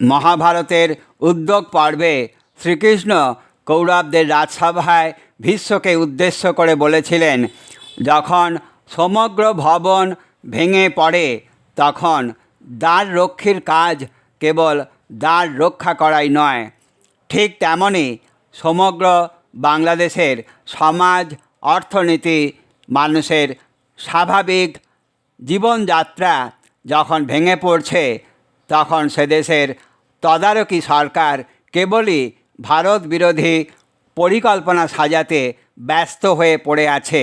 মহাভারতের উদ্যোগ পর্বে শ্রীকৃষ্ণ কৌরবদের রাজসভায় ভীষ্মকে উদ্দেশ্য করে বলেছিলেন, যখন সমগ্র ভবন ভেঙে পড়ে, তখন দ্বার রক্ষীর কাজ কেবল দ্বার রক্ষা করাই নয়। ঠিক তেমনই সমগ্র বাংলাদেশের সমাজ, অর্থনীতি, মানুষের স্বাভাবিক জীবনযাত্রা যখন ভেঙে পড়ছে, তখন সে দেশের তদারকি সরকার কেবলই ভারত বিরোধী পরিকল্পনা সাজাতে ব্যস্ত হয়ে পড়ে আছে।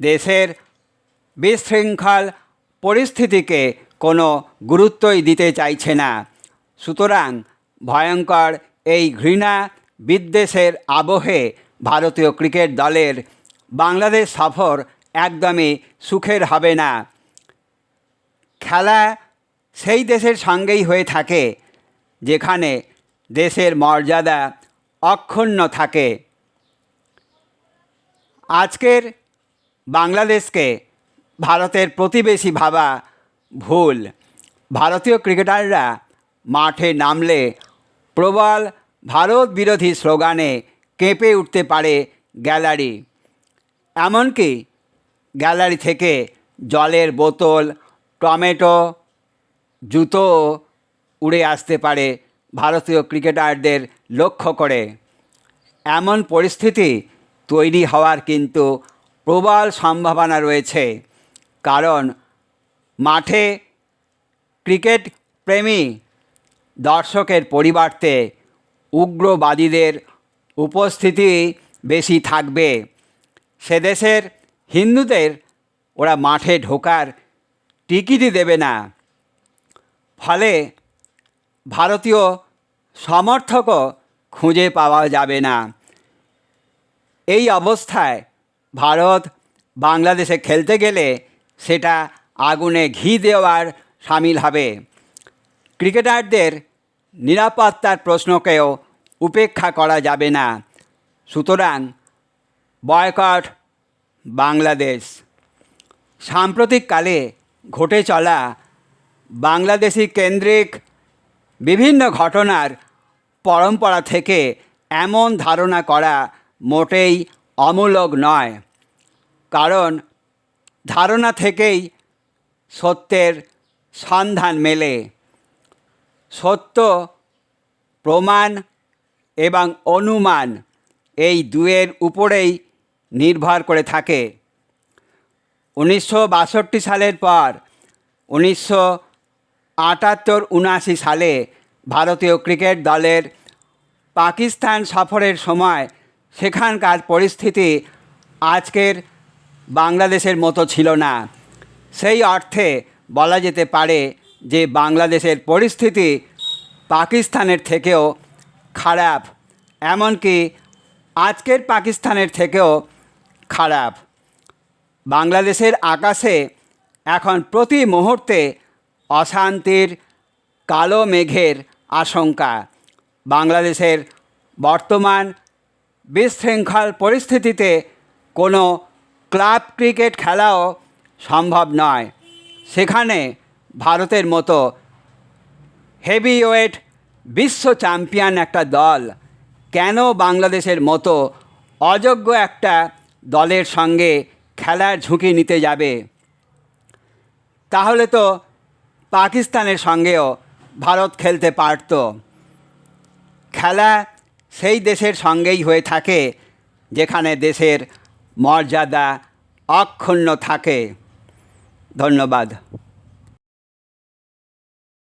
দেশের বিশৃঙ্খল পরিস্থিতিকে কোনো গুরুত্বই দিতে চাইছে না। সুতরাং ভয়ঙ্কর এই ঘৃণা বিদ্বেষের আবহে ভারতীয় ক্রিকেট দলের বাংলাদেশ সফর একদমই সুখের হবে না। খেলা সেই দেশের সঙ্গেই হয়ে থাকে। যেখানে দেশের মর্যাদা অক্ষুণ্ণ থাকে। আজকের বাংলাদেশকে ভারতের প্রতিবেশী ভাবা ভুল। ভারতীয় ক্রিকেটাররা মাঠে নামলে প্রবল ভারত বিরোধী স্লোগানে কেঁপে উঠতে পারে গ্যালারি। এমনকি গ্যালারি থেকে জলের বোতল, টমেটো, জুতো উড়ে আসতে পারে ভারতীয় ক্রিকেটারদের লক্ষ্য করে। এমন পরিস্থিতি তৈরি হওয়ার কিন্তু প্রবল সম্ভাবনা রয়েছে। কারণ মাঠে ক্রিকেট প্রেমী দর্শকের পরিবর্তে উগ্রবাদীদের উপস্থিতি বেশি থাকবে। সে দেশের হিন্দুদের ওরা মাঠে ঢোকার টিকিটই দেবে না। ফলে ভারতীয় সমর্থকও খুঁজে পাওয়া যাবে না। এই অবস্থায় ভারত বাংলাদেশে খেলতে গেলে সেটা আগুনে ঘি দেওয়ার সামিল হবে। ক্রিকেটারদের নিরাপত্তার প্রশ্নকেও উপেক্ষা করা যাবে না। সুতরাং বয়কট বাংলাদেশ। সাম্প্রতিককালে ঘটে চলা বাংলাদেশি কেন্দ্রিক বিভিন্ন ঘটনার পরম্পরা থেকে এমন ধারণা করা মোটেই অমূলক নয়। কারণ ধারণা থেকেই সত্যের সন্ধান মেলে। সত্য, প্রমাণ এবং অনুমান এই দুয়ের উপরেই নির্ভর করে থাকে। উনিশশো বাষট্টি সালের পর উনিশশো আটাত্তর উনআশি সালে ভারতীয় ক্রিকেট দলের পাকিস্তান সফরের সময় সেখানকার পরিস্থিতি আজকের বাংলাদেশের মতো ছিল না। সেই অর্থে বলা যেতে পারে যে বাংলাদেশের পরিস্থিতি পাকিস্তানের থেকেও খারাপ, এমনকি আজকের পাকিস্তানের থেকেও খারাপ। বাংলাদেশের আকাশে এখন প্রতি মুহূর্তে অশান্তির কালো মেঘের আশঙ্কা। বাংলাদেশের বর্তমান বিশৃঙ্খল পরিস্থিতিতে কোনো ক্লাব ক্রিকেট খেলাও সম্ভব নয়। সেখানে ভারতের মতো হেভিওয়েট বিশ্ব চ্যাম্পিয়ন একটা দল কেন বাংলাদেশের মতো অযোগ্য একটা দলের সঙ্গে খেলার ঝুঁকি নিতে যাবে? তাহলে তো পাকিস্তানের সঙ্গেও ভারত খেলতে পারত। খেলা সেই দেশের সঙ্গেই হয়ে থাকে, যেখানে দেশের মর্যাদা অক্ষুণ্ণ থাকে। ধন্যবাদ।